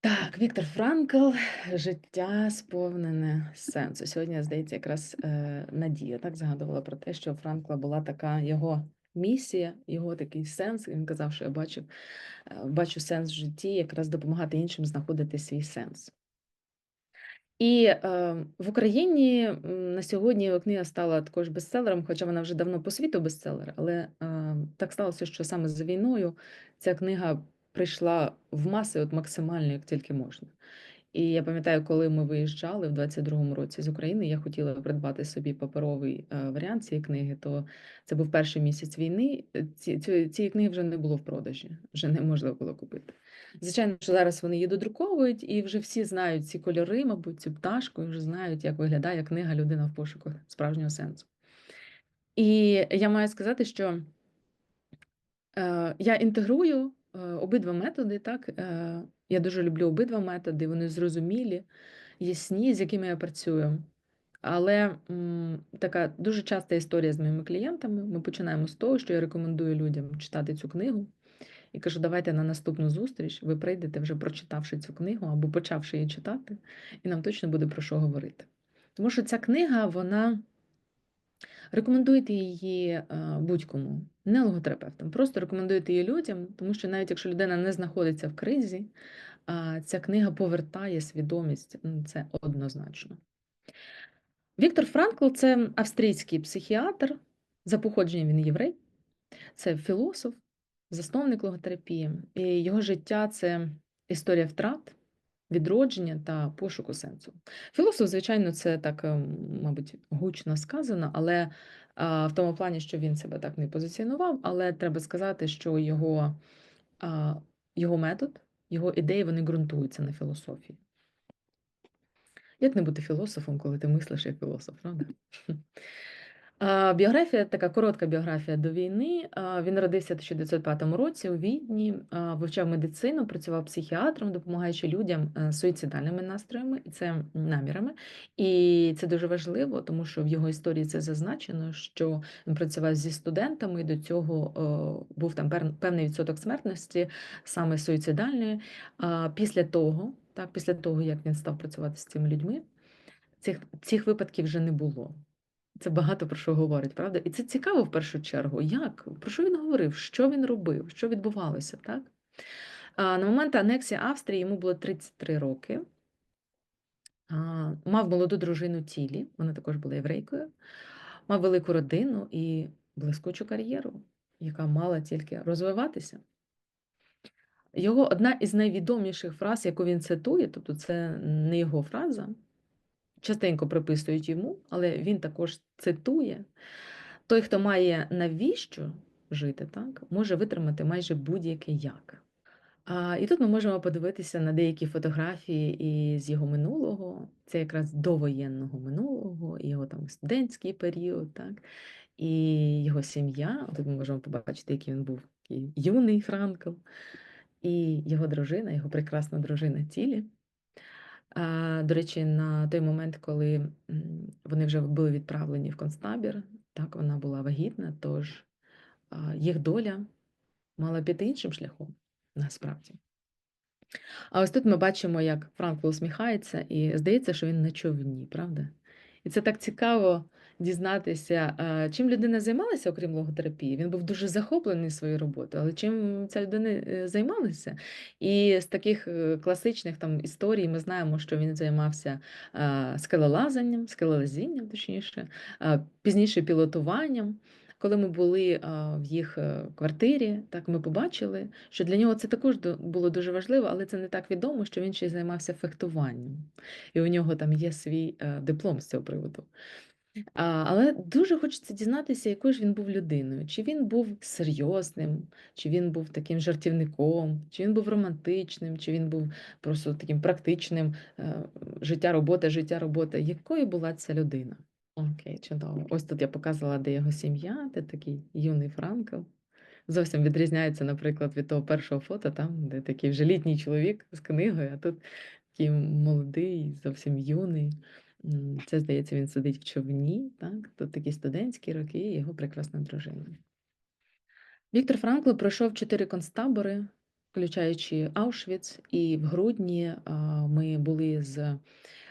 Так, Віктор Франкл, життя сповнене сенсу. Сьогодні, здається, якраз е, Надія так згадувала про те, що у Франкла була така його місія, його такий сенс. Він казав, що я бачив, е, бачу сенс в житті, якраз допомагати іншим знаходити свій сенс. І е, в Україні на сьогодні його книга стала також бестселером, хоча вона вже давно по світу бестселер, але е, так сталося, що саме за війною ця книга прийшла в маси от максимально, як тільки можна. І я пам'ятаю, коли ми виїжджали в 22-му році з України, я хотіла придбати собі паперовий е, варіант цієї книги, то це був перший місяць війни. е, Ці, ці, цієї книги вже не було в продажі, вже не можна було купити. Звичайно, що зараз вони її додруковують, і вже всі знають ці кольори, мабуть, цю пташку, і вже знають, як виглядає книга Людина в пошуках справжнього сенсу. І я маю сказати, що е, я інтегрую обидва методи. Так? Е, я дуже люблю обидва методи, вони зрозумілі, ясні, з якими я працюю. Але м, така дуже часта історія з моїми клієнтами. Ми починаємо з того, що я рекомендую людям читати цю книгу. І кажу, давайте на наступну зустріч ви прийдете, вже прочитавши цю книгу або почавши її читати, і нам точно буде про що говорити. Тому що ця книга, вона рекомендуйте її е, будь-кому, не логотерапевтам, просто рекомендуйте її людям, тому що навіть якщо людина не знаходиться в кризі, ця книга повертає свідомість, це однозначно. Віктор Франкл це австрійський психіатр, за походженням він єврей, це філософ, засновник логотерапії. І його життя це історія втрат, відродження та пошуку сенсу. Філософ, звичайно, це так, ем, мабуть, гучно сказано, але а, в тому плані, що він себе так не позиціонував, але треба сказати, що його, а, його метод, його ідеї вони ґрунтуються на філософії. Як не бути філософом, коли ти мислиш як філософ, правда? А, Біографія, така коротка біографія до війни. Він народився в 1905 році у Відні, вивчав медицину, працював психіатром, допомагаючи людям е, з суїцидальними настроями і це намірами. І це дуже важливо, тому що в його історії це зазначено, що він працював зі студентами. і До цього був там певний відсоток смертності, саме суїцидальної. Після того, так, після того, як він став працювати з цими людьми, цих, цих випадків вже не було. Це багато про що говорить, правда? І це цікаво в першу чергу. Як? Про що він говорив? Що він робив? Що відбувалося, так? На момент анексії Австрії йому було 33 роки. Мав молоду дружину Тілі, вона також була єврейкою, мав велику родину і блискучу кар'єру, яка мала тільки розвиватися. Його одна із найвідоміших фраз, яку він цитує, тобто це не його фраза, частенько приписують йому, але він також цитує: той, хто має навіщо жити, так, може витримати майже будь-яке як. А, і тут ми можемо подивитися на деякі фотографії із його минулого, це якраз довоєнного минулого, його там студентський період, так, і його сім'я. Тут ми можемо побачити, який він був такий юний Франкл, і його дружина, його прекрасна дружина Тілі. А, До речі, на той момент, коли вони вже були відправлені в концтабір, так вона була вагітна, тож їх доля мала піти іншим шляхом, насправді. А ось тут ми бачимо, як Франкл усміхається, і здається, що він на човні, правда? І це так цікаво дізнатися, чим людина займалася, окрім логотерапії. Він був дуже захоплений своєю роботою, але чим ця людина е, займалася? І з таких е, класичних там історій ми знаємо, що він займався скелелазанням, скелелазінням, точніше, пізніше пілотуванням. Коли ми були в їх е, квартирі, так ми побачили, що для нього це також було дуже важливо, але це не так відомо, що він ще й займався фехтуванням. І у нього там є свій диплом з цього приводу. Але дуже хочеться дізнатися, якою ж він був людиною. Чи він був серйозним, чи він був таким жартівником, чи він був романтичним, чи він був просто таким практичним е, життя, робота, життя, робота. Якою була ця людина? Окей, чудово. Ось тут я показала, де його сім'я, де такий юний Франкл. Зовсім відрізняється, наприклад, від того першого фото, там, де такий вже літній чоловік з книгою, а тут такий молодий, зовсім юний. Це, здається, він сидить в човні, так? Тут такі студентські роки і його прекрасна дружина. Віктор Франкл пройшов чотири концтабори, включаючи Аушвіц. І в грудні ми були з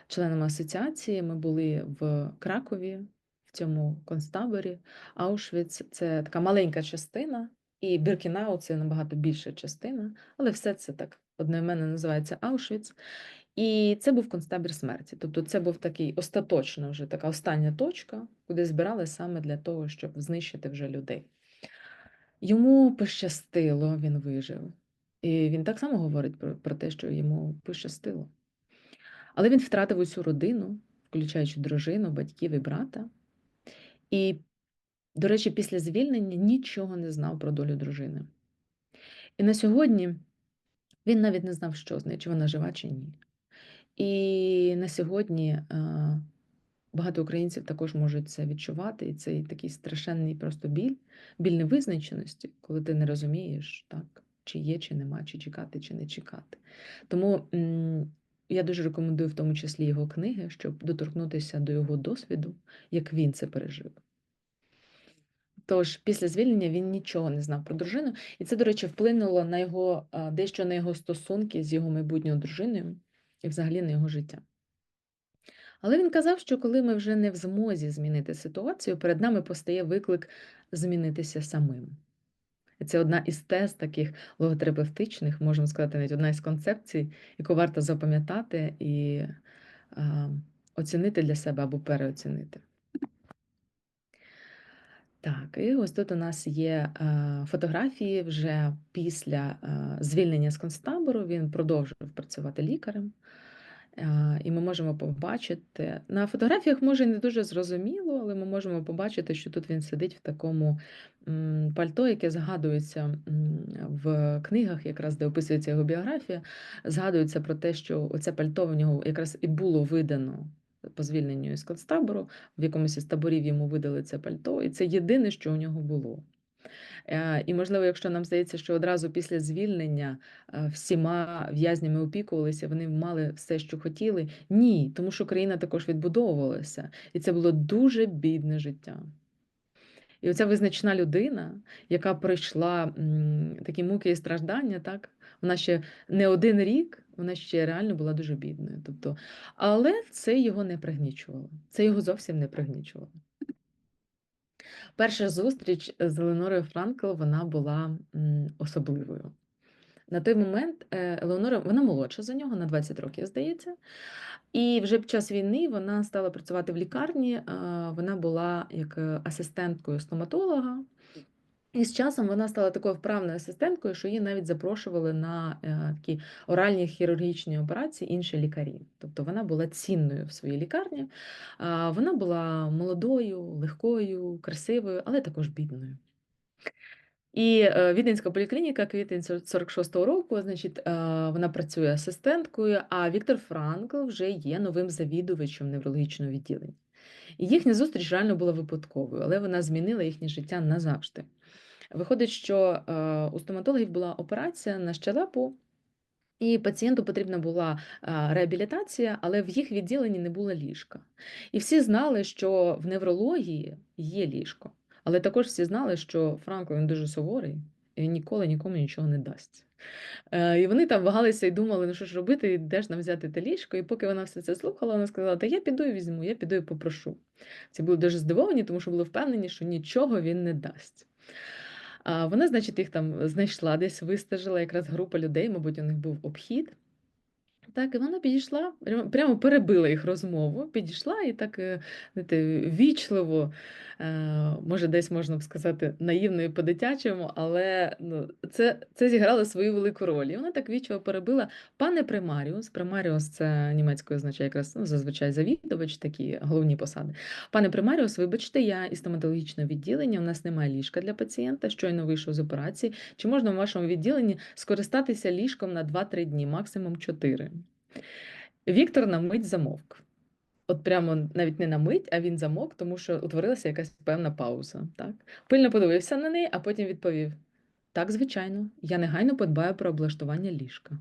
членами асоціації. Ми були в Кракові, в цьому концтаборі. Аушвіц це така маленька частина, і Біркінау це набагато більша частина, але все це так одноіменно називається Аушвіц. І це був концтабір смерті. Тобто це був такий остаточно вже така остання точка, куди збирали саме для того, щоб знищити вже людей. Йому пощастило, він вижив. І він так само говорить про, про те, що йому пощастило. Але він втратив усю родину, включаючи дружину, батьків і брата. І, до речі, після звільнення нічого не знав про долю дружини. І на сьогодні він навіть не знав, що з нею, чи вона жива, чи ні. І на сьогодні е, багато українців також можуть це відчувати, і це такий страшенний просто біль, біль невизначеності, коли ти не розумієш, так, чи є, чи нема, чи чекати, чи не чекати. Тому я дуже рекомендую в тому числі його книги, щоб доторкнутися до його досвіду, як він це пережив. Тож після звільнення він нічого не знав про дружину, і це, до речі, вплинуло на його дещо на його стосунки з його майбутньою дружиною і взагалі на його життя. Але він казав, що коли ми вже не в змозі змінити ситуацію, перед нами постає виклик змінитися самим. І це одна із тез таких логотерапевтичних, можна сказати, навіть одна із концепцій, яку варто запам'ятати і а, оцінити для себе або переоцінити. Так, і ось тут у нас є е, фотографії вже після звільнення з концтабору. Він продовжував працювати лікарем. І ми можемо побачити на фотографіях, може, не дуже зрозуміло, але ми можемо побачити, що тут він сидить в такому пальто, яке згадується в книгах, якраз де описується його біографія. Згадується про те, що оце пальто в нього якраз і було видано по звільненню із концтабору, в якомусь із таборів йому видали це пальто, і це єдине, що у нього було. Е, І, можливо, якщо нам здається, що одразу після звільнення е, всіма в'язнями опікувалися, вони мали все, що хотіли. Ні, тому що країна також відбудовувалася, і це було дуже бідне життя. І оця визначна людина, яка пройшла такі муки і страждання, так, вона ще не один рік, вона ще реально була дуже бідною. Тобто, але це його не пригнічувало. Це його зовсім не пригнічувало. Перша зустріч з Еленорою Франкл вона була особливою. На той момент е, Елеонора, вона молодша за нього на 20 років, здається. І вже під час війни вона стала працювати в лікарні. Вона була як е, асистенткою стоматолога. І з часом вона стала такою вправною асистенткою, що її навіть запрошували на е, такі оральні хірургічні операції інші лікарі. Тобто вона була цінною в своїй лікарні. Вона була молодою, легкою, красивою, але також бідною. І е, Віденська поліклініка квітень 46-го року, значить, е, вона працює асистенткою, а Віктор Франкл вже є новим завідувачем неврологічного відділення. І їхня зустріч реально була випадковою, але вона змінила їхнє життя назавжди. Виходить, що е, у стоматологів була операція на щелепу, і пацієнту потрібна була е, реабілітація, але в їх відділенні не було ліжка. І всі знали, що в неврології є ліжко. Але також всі знали, що Франко він дуже суворий, і він ніколи нікому нічого не дасть. Е, І вони там вагалися і думали, ну що ж робити, і де ж нам взяти те ліжко. І поки вона все це слухала, вона сказала: Та я піду і візьму, я піду і попрошу. Ці були дуже здивовані, тому що були впевнені, що нічого він не дасть. А вона, значить, їх там знайшла, десь вистежила якраз група людей, мабуть, у них був обхід. Так, і вона підійшла, прямо- перебила їх розмову, підійшла і так е, знаєте, вічливо, може, десь можна б сказати, наївно і по-дитячому, але ну, це, це зіграло свою велику роль. І вона так вічливо перебила пане Примаріус. Примаріус це німецькою означає якраз ну, зазвичай завідувач, такі головні посади. Пане Примаріус, вибачте, я із стоматологічного відділення, у нас немає ліжка для пацієнта, щойно вийшов з операції. Чи можна в вашому відділенні скористатися ліжком на 2-3 дні, максимум 4? Віктор на мить замовк. От прямо навіть не на мить, а він замовк, тому що утворилася якась певна пауза. Так? Пильно подивився на неї, а потім відповів: Так, звичайно, я негайно подбаю про облаштування ліжка.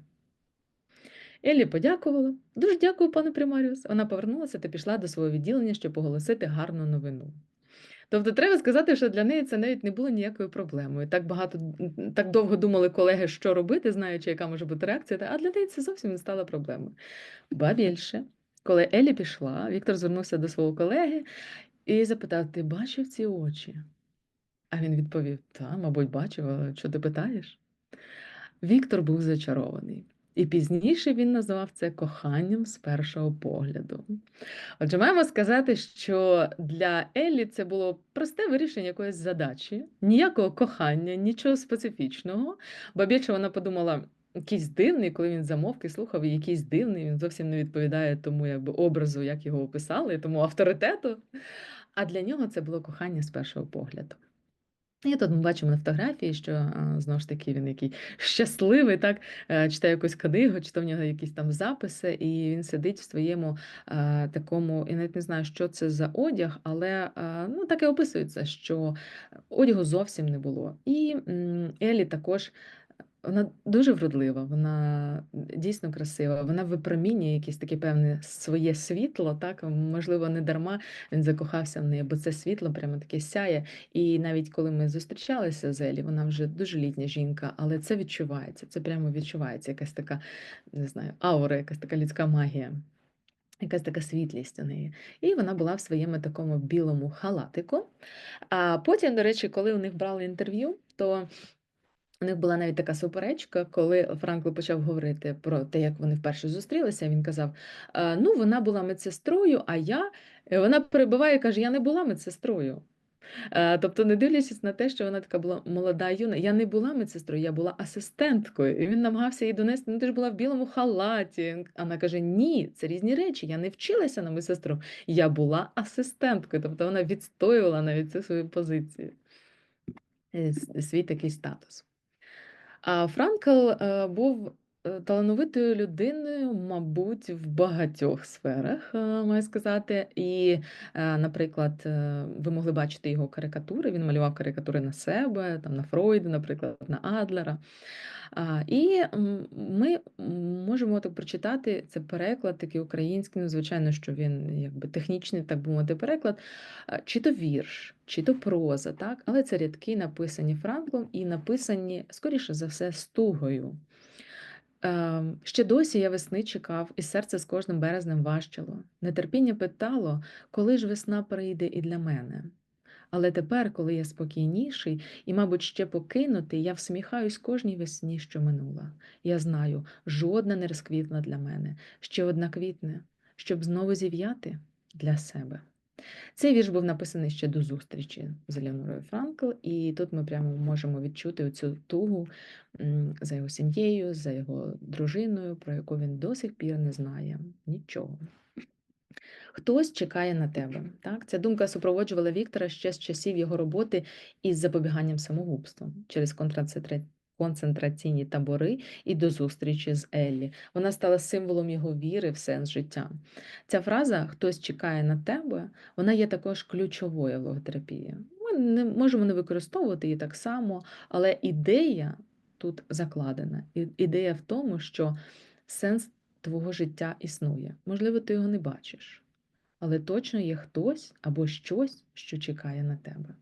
Еллі подякувала. Дуже дякую, пане Примаріус. Вона повернулася та пішла до свого відділення, щоб оголосити гарну новину. Тобто треба сказати, що для неї це навіть не було ніякою проблемою. Так багато так довго думали колеги, що робити, знаючи, яка може бути реакція, а для неї це зовсім не стало проблемою. Ба більше, коли Елі пішла, Віктор звернувся до свого колеги і запитав: Ти бачив ці очі? А він відповів: Та, мабуть, бачив, але що ти питаєш? Віктор був зачарований. І пізніше він назвав це коханням з першого погляду. Отже, маємо сказати, що для Еллі це було просте вирішення якоїсь задачі, ніякого кохання, нічого специфічного. Бо більше вона подумала, якийсь дивний, коли він замовк і слухав, і якийсь дивний, він зовсім не відповідає тому якби, образу, як його описали, тому авторитету. А для нього це було кохання з першого погляду. І тут ми бачимо на фотографії, що знову ж таки він який щасливий, так е, читає якусь книгу, чи то в нього якісь там записи, і він сидить в своєму а, такому, я навіть не знаю, що це за одяг, але а, ну так і описується, що одягу зовсім не було. І Елі також. Вона дуже вродлива, вона дійсно красива, вона випромінює якесь таке певне своє світло, так можливо, не дарма він закохався в неї, бо це світло прямо таке сяє. І навіть коли ми зустрічалися з Елі, вона вже дуже літня жінка, але це відчувається, це прямо відчувається, якась така, не знаю, аура, якась така людська магія. Якась така світлість у неї. І вона була в своєму такому білому халатику. А потім, до речі, коли у них брали інтерв'ю, то у них була навіть така суперечка, коли Франкло почав говорити про те, як вони вперше зустрілися. Він казав: «Е, Ну, вона була медсестрою, а я Е, вона перебиває і каже: Я не була медсестрою. Е, Тобто, не дивлячись на те, що вона така була молода юна, я не була медсестрою, я була асистенткою. І він намагався їй донести, ну ти ж була в білому халаті. А вона каже: Ні, це різні речі. Я не вчилася на медсестру, я була асистенткою. Тобто вона відстоювала навіть цю свою позицію, свій такий статус. А Франкл е, був е, талановитою людиною, мабуть, в багатьох сферах, е, маю сказати. І, е, наприклад, ви могли бачити його карикатури. Він малював карикатури на себе, там на Фройда, наприклад, на Адлера. І ми можемо так прочитати це переклад, такий український, ну, звичайно, що він якби технічний, так би мовити, переклад, чи то вірш, чи то проза, так? але це рядки написані Франклом і написані, скоріше за все, з тугою. Ем, Ще досі я весни чекав, і серце з кожним березнем важчало. Нетерпіння питало, коли ж весна прийде і для мене. Але тепер, коли я спокійніший і, мабуть, ще покинутий, я всміхаюсь кожній весні, що минула. Я знаю, жодна не розквітла для мене, ще одна квітне, щоб знову зів'яти для себе. Цей вірш був написаний ще до зустрічі з Елеонорою Франкл, і тут ми прямо можемо відчути цю тугу за його сім'єю, за його дружиною, про яку він до сих пір не знає нічого. Хтось чекає на тебе. Так? Ця думка супроводжувала Віктора ще з часів його роботи із запобіганням самогубством через концентра- концентраційні табори і до зустрічі з Еллі. Вона стала символом його віри в сенс життя. Ця фраза Хтось чекає на тебе, вона є також ключовою в логотерапії. Ми не можемо не використовувати її так само, але ідея тут закладена. Ідея в тому, що сенс твого життя існує. Можливо, ти його не бачиш, але точно є хтось або щось, що чекає на тебе.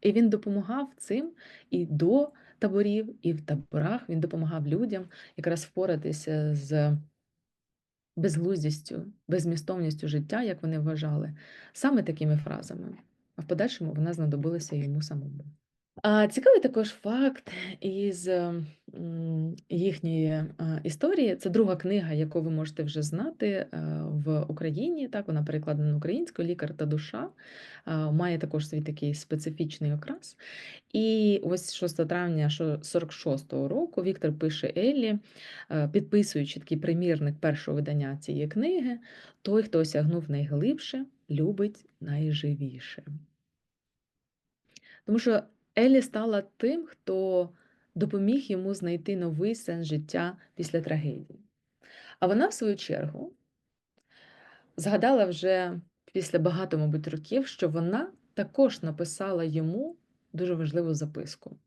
І він допомагав цим і до таборів, і в таборах він допомагав людям якраз впоратися з безглуздістю, безмістовністю життя, як вони вважали, саме такими фразами. А в подальшому вона знадобилася йому самому. Цікавий також факт із м, їхньої історії. Це друга книга, яку ви можете вже знати е, в Україні. Так, вона перекладена українською Лікар та душа. Має також свій такий специфічний окрас. І ось 6 травня 46-го року Віктор пише Еллі, е, підписуючи такий примірник першого видання цієї книги: той, хто осягнув найглибше, любить найживіше. Тому що Еллі стала тим, хто допоміг йому знайти новий сенс життя після трагедії. А вона, в свою чергу, згадала вже після багато, мабуть, років, що вона також написала йому дуже важливу записку,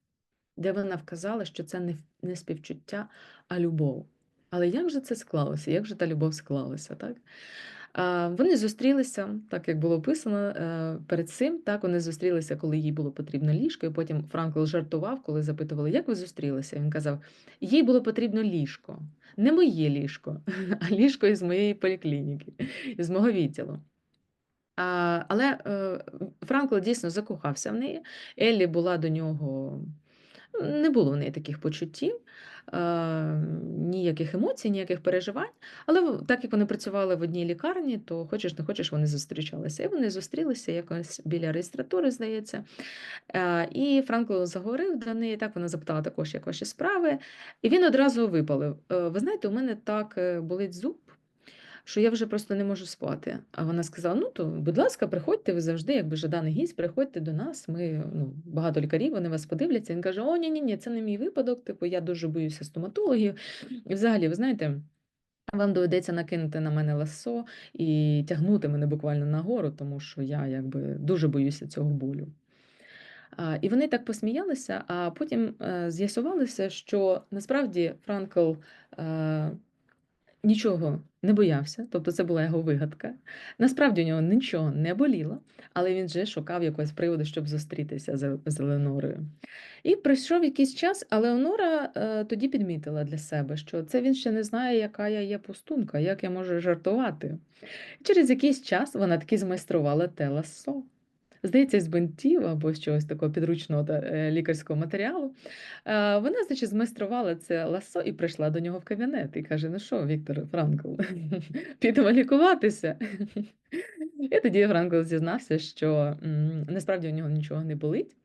де вона вказала, що це не співчуття, а любов. Але як же це склалося? Як же та любов склалася? Так? Вони зустрілися, так як було описано е, перед цим. Так вони зустрілися, коли їй було потрібно ліжко. І потім Франкл жартував, коли запитували, як ви зустрілися. Він казав: їй було потрібно ліжко, не моє ліжко, а ліжко із моєї поліклініки, із мого відділу. Але е, Франкл дійсно закохався в неї. Еллі була до нього. Не було в неї таких почуттів, ніяких емоцій, ніяких переживань. Але так як вони працювали в одній лікарні, то хочеш не хочеш, вони зустрічалися. І вони зустрілися якось біля реєстратури, здається. І Франкло заговорив до неї, так вона запитала також, як ваші справи. І він одразу випалив: «Е, Ви знаєте, у мене так е, болить зуб що я вже просто не можу спати. А вона сказала: ну то, будь ласка, приходьте, ви завжди, якби жаданий гість, приходьте до нас. Ми ну, багато лікарів, вони вас подивляться. Він каже: О, ні, ні, ні, це не мій випадок. Типу, я дуже боюся стоматологів. І взагалі, ви знаєте. Вам доведеться накинути на мене ласо і тягнути мене буквально нагору, тому що я якби дуже боюся цього болю. І вони так посміялися, а потім е, з'ясувалося, що насправді Франкл е, нічого не боявся, тобто це була його вигадка. Насправді у нього нічого не боліло, але він вже шукав якогось приводу, щоб зустрітися з, Еленорою. І пройшов якийсь час, але Онора е, тоді підмітила для себе, що це він ще не знає, яка я є пустунка, як я можу жартувати. Через якийсь час вона таки змайструвала те ласо здається, з бинтів або з чогось такого підручного та е, лікарського матеріалу. Вона, значить, змайструвала це ласо і прийшла до нього в кабінет і каже: Ну що, Віктор Франкл, підемо лікуватися. І тоді Франкл зізнався, що насправді у нього нічого не болить.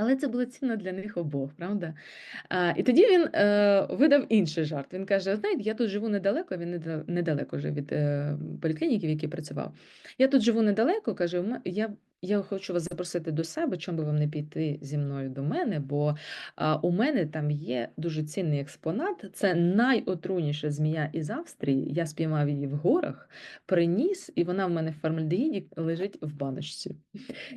Але це було цінно для них обох, правда? А, І тоді він е, видав інший жарт. Він каже: знаєте, я тут живу недалеко, він недалеко вже від е, поліклініки, в якій працював. Я тут живу недалеко, каже, я я хочу вас запросити до себе, чому би вам не піти зі мною до мене, бо а, у мене там є дуже цінний експонат. Це найотруйніша змія із Австрії. Я спіймав її в горах, приніс, і вона в мене в формальдегіді лежить в баночці.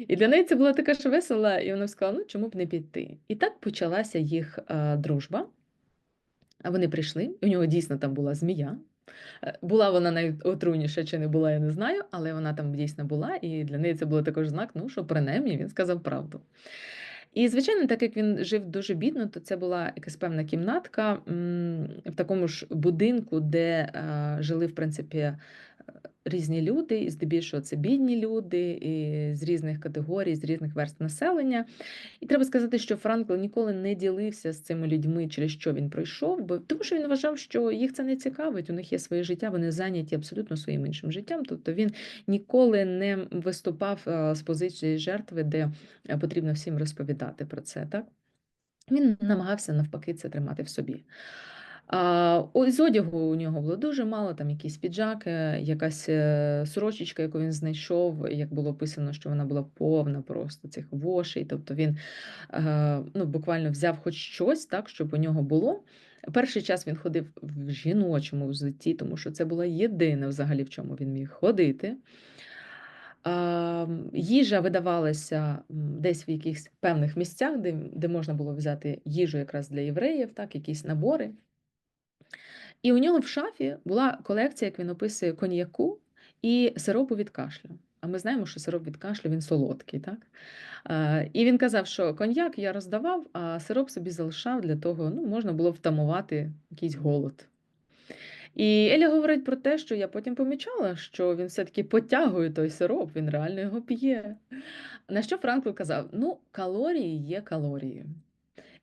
І для неї це була така ж весела, і вона сказала: ну чому б не піти? І так почалася їх а, дружба. А вони прийшли, у нього дійсно там була змія. Е, була вона найотруйніша чи не була, я не знаю, але вона там дійсно була, і для неї це було також знак, ну що принаймні він сказав правду. І, звичайно, так як він жив дуже бідно, то це була якась певна кімнатка в такому ж будинку, де е, жили, в принципі, різні люди, і здебільшого це бідні люди і з різних категорій, з різних верст населення. І треба сказати, що Франкл ніколи не ділився з цими людьми, через що він пройшов, бо тому що він вважав, що їх це не цікавить, у них є своє життя, вони зайняті абсолютно своїм іншим життям. Тобто він ніколи не виступав з позиції жертви, де потрібно всім розповідати про це. Так? Він намагався навпаки це тримати в собі. А, З одягу у нього було дуже мало, там якісь піджаки, якась е, сорочечка, яку він знайшов, як було описано, що вона була повна просто цих вошей. Тобто він е, ну, буквально взяв хоч щось, так, щоб у нього було. Перший час він ходив в жіночому взутті, тому що це було єдине взагалі, в чому він міг ходити. Їжа видавалася десь в якихось певних місцях, де де можна було взяти їжу якраз для євреїв, так, якісь набори. І у нього в шафі була колекція, як він описує, коньяку і сиропу від кашлю. А ми знаємо, що сироп від кашлю він солодкий. так? І він казав, що коньяк я роздавав, а сироп собі залишав для того, ну, можна було втамувати якийсь голод. І Еля говорить про те, що я потім помічала, що він все-таки потягує той сироп, він реально його п'є. На що Франкл казав: ну, калорії є калорії.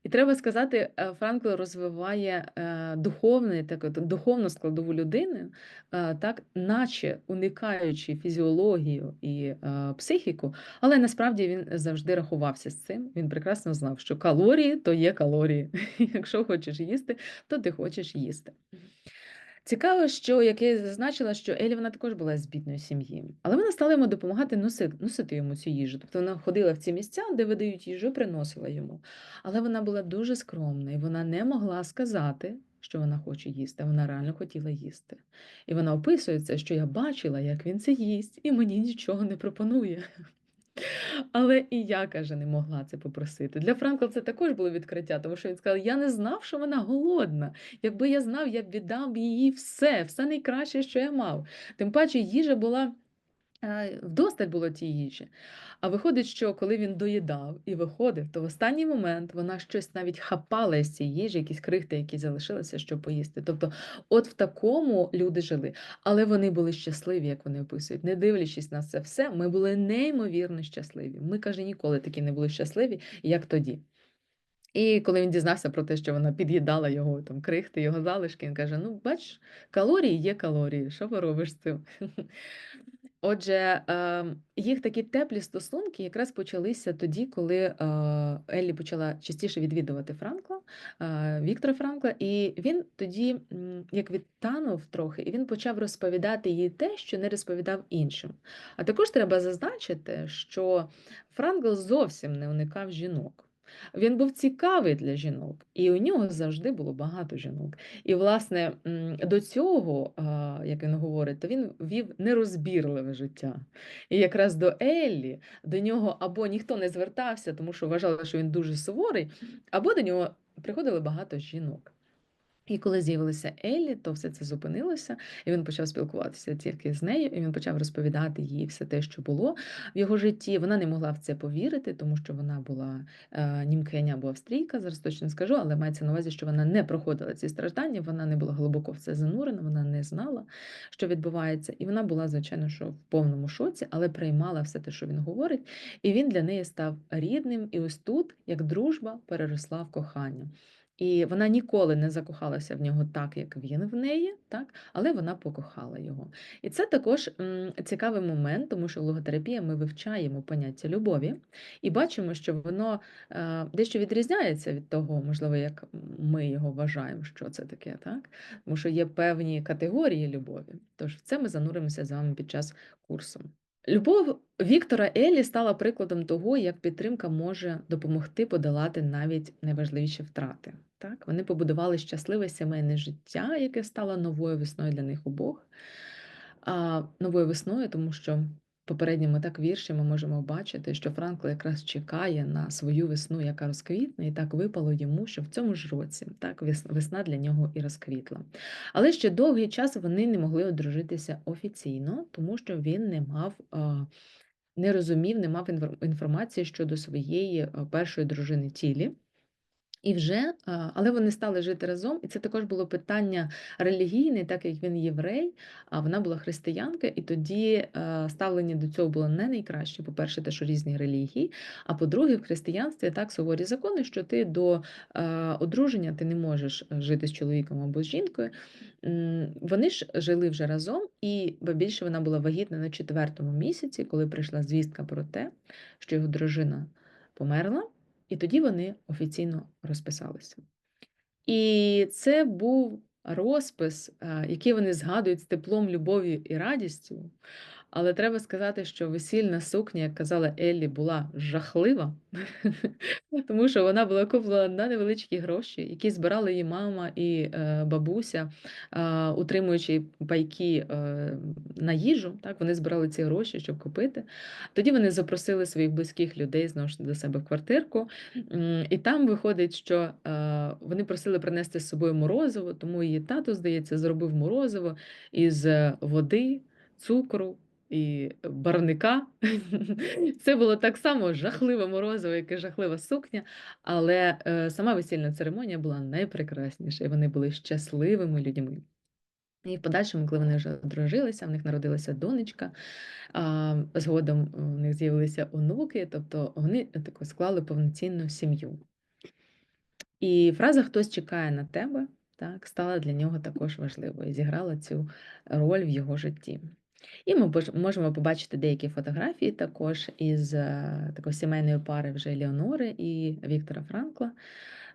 І треба сказати, е, Франкл розвиває е, духовний, так, духовну складову людини, е, так, наче уникаючи фізіологію і психіку, але насправді він завжди рахувався з цим. Він прекрасно знав, що калорії то є калорії. Якщо хочеш їсти, то ти хочеш їсти. Цікаво, що як я зазначила, що Елі вона також була з бідної сім'ї, але вона стала йому допомагати носити, носити йому цю їжу. Тобто вона ходила в ці місця, де видають їжу, приносила йому. Але вона була дуже скромна і вона не могла сказати, що вона хоче їсти, а вона реально хотіла їсти. І вона описує це, що я бачила, як він це їсть, і мені нічого не пропонує. Але і я, каже, не могла це попросити. Для Франкла це також було відкриття, тому що він сказав: Я не знав, що вона голодна. Якби я знав, я б віддав їй все, все найкраще, що я мав. Тим паче, їжа була. Е, Вдосталь було тієї їжі. А виходить, що коли він доїдав і виходив, то в останній момент вона щось навіть хапала із цієї їжі, якісь крихти, які залишилися, щоб поїсти. Тобто, от в такому люди жили. Але вони були щасливі, як вони описують. Не дивлячись на це все, ми були неймовірно щасливі. Ми, каже, ніколи такі не були щасливі, як тоді. І коли він дізнався про те, що вона під'їдала його там крихти, його залишки, він каже: Ну, бач, калорії є калорії, що ви робиш з цим? Отже, ем, їх такі теплі стосунки якраз почалися тоді, коли е, Еллі почала частіше відвідувати Франкла, е, Віктора Франкла, і він тоді як відтанув трохи, і він почав розповідати їй те, що не розповідав іншим. А також треба зазначити, що Франкл зовсім не уникав жінок. Він був цікавий для жінок, і у нього завжди було багато жінок. І, власне, до цього, як він говорить, то він вів нерозбірливе життя. І якраз до Еллі до нього або ніхто не звертався, тому що вважали, що він дуже суворий, або до нього приходили багато жінок. І коли з'явилася Еллі, то все це зупинилося, і він почав спілкуватися тільки з нею, і він почав розповідати їй все те, що було в його житті. Вона не могла в це повірити, тому що вона була е, німкеня або австрійка, зараз точно не скажу, але мається на увазі, що вона не проходила ці страждання, вона не була глибоко в це занурена, вона не знала, що відбувається. І вона була, звичайно, що в повному шоці, але приймала все те, що він говорить, і він для неї став рідним. І ось тут, як дружба, переросла в кохання. І вона ніколи не закохалася в нього так, як він в неї, так? але вона покохала його. І це також цікавий момент, тому що в логотерапії ми вивчаємо поняття любові і бачимо, що воно е, дещо відрізняється від того, можливо, як ми його вважаємо, що це таке, так? Тому що є певні категорії любові. Тож в це ми зануримося з вами під час курсу. Любов Віктора Елі стала прикладом того, як підтримка може допомогти подолати навіть найважливіші втрати. Так, вони побудували щасливе сімейне життя, яке стало новою весною для них обох. А новою весною, тому що в попередньому так вірші ми можемо бачити, що Франкл якраз чекає на свою весну, яка розквітне, і так випало йому, що в цьому ж році так весна для нього і розквітла. Але ще довгий час вони не могли одружитися офіційно, тому що він не мав. Не розумів, не мав інформації щодо своєї першої дружини Тілі. І вже, але вони стали жити разом, і це також було питання релігійне, так як він єврей, а вона була християнка, і тоді ставлення до цього було не найкраще. По-перше, те, що різні релігії. А по-друге, в християнстві так суворі закони, що ти до одруження ти не можеш е, жити з чоловіком або з жінкою. Вони ж жили вже разом, і більше вона була вагітна на четвертому місяці, коли прийшла звістка про те, що його дружина померла. І тоді вони офіційно розписалися. І це був розпис, е, який вони згадують з теплом, любов'ю і радістю. Але треба сказати, що весільна сукня, як казала Еллі, була жахлива, тому що вона була куплена на невеличкі гроші, які збирали її мама і е, бабуся, утримуючи пайки е, на їжу. Так, вони збирали ці гроші, щоб купити. Тоді вони запросили своїх близьких людей знову ж до себе в квартирку. І там виходить, що е, вони просили принести з собою морозиво, тому її тато, здається, зробив морозиво із води, цукру і барвника. Це було так само жахливе морозиво, як і жахлива сукня, але е, сама весільна церемонія була найпрекрасніша, і вони були щасливими людьми. І в подальшому, коли вони вже одружилися, в них народилася донечка, а згодом у них з'явилися онуки, тобто вони таку склали повноцінну сім'ю. І фраза Хтось чекає на тебе так, стала для нього також важливою, і зіграла цю роль в його житті. І ми можемо побачити деякі фотографії також із е, такої сімейної пари вже Леонори і Віктора Франкла,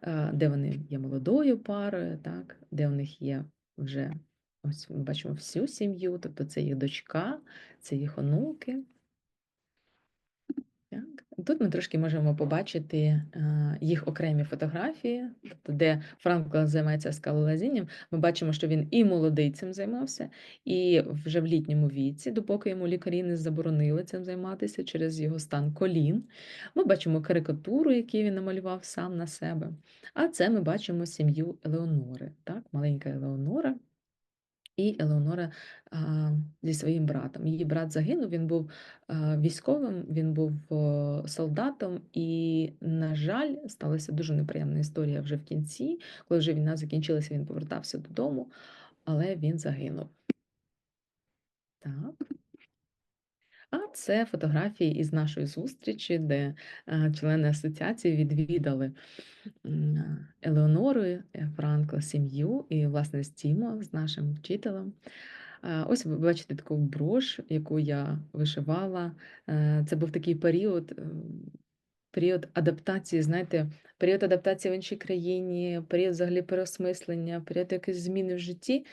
е, де вони є молодою парою, так, де у них є вже ось ми бачимо всю сім'ю, тобто це їх дочка, це їх онуки. Тут ми трошки можемо побачити е, їх окремі фотографії, тобто, де Франкл займається скалолазінням. Ми бачимо, що він і молодий цим займався, і вже в літньому віці, допоки йому лікарі не заборонили цим займатися через його стан колін. Ми бачимо карикатуру, яку він намалював сам на себе. А це ми бачимо сім'ю Елеонори, так? маленька Елеонора. І Елеонора а, зі своїм братом. Її брат загинув, він був а, військовим, він був а, солдатом, і, на жаль, сталася дуже неприємна історія вже в кінці. Коли вже війна закінчилася, він повертався додому, але він загинув. Так. А це фотографії із нашої зустрічі, де члени асоціації відвідали м, Елеонору е, Франкла сім'ю і, власне, з Тімо, з нашим вчителем. Ось ви бачите таку брош, яку я вишивала. Е, Це був такий період, е, період адаптації, знаєте, період адаптації в іншій країні, період взагалі переосмислення, період якоїсь зміни в житті.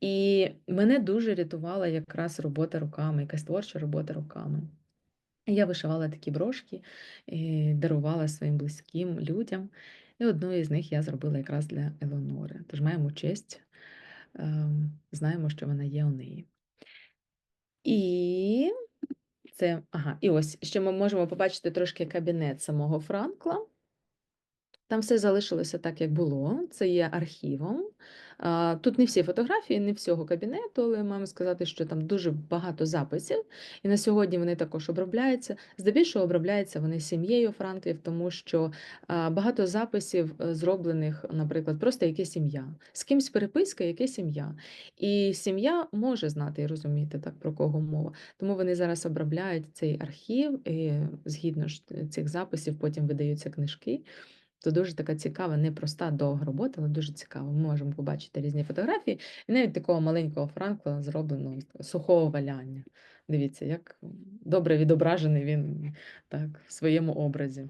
І мене дуже рятувала якраз робота руками, якась творча робота руками. Я вишивала такі брошки, і дарувала своїм близьким людям. І одну із них я зробила якраз для Елеонори. Тож маємо честь, ем, знаємо, що вона є у неї. І це, ага, і ось ще ми можемо побачити трошки кабінет самого Франкла. Там все залишилося так, як було. Це є архівом. Тут не всі фотографії, не всього кабінету, але маємо сказати, що там дуже багато записів, і на сьогодні вони також обробляються. Здебільшого обробляються вони сім'єю Франклів, тому що багато записів е, зроблених, наприклад, просто яке сім'я. З кимсь переписка, яке сім'я. І сім'я може знати і розуміти, так, про кого мова. Тому вони зараз обробляють цей архів, і згідно ж цих записів, потім видаються книжки. То дуже така цікава, непроста довга робота, але дуже цікава. Ми можемо побачити різні фотографії, і навіть такого маленького Франкла зроблено сухого валяння. Дивіться, як добре відображений він так в своєму образі.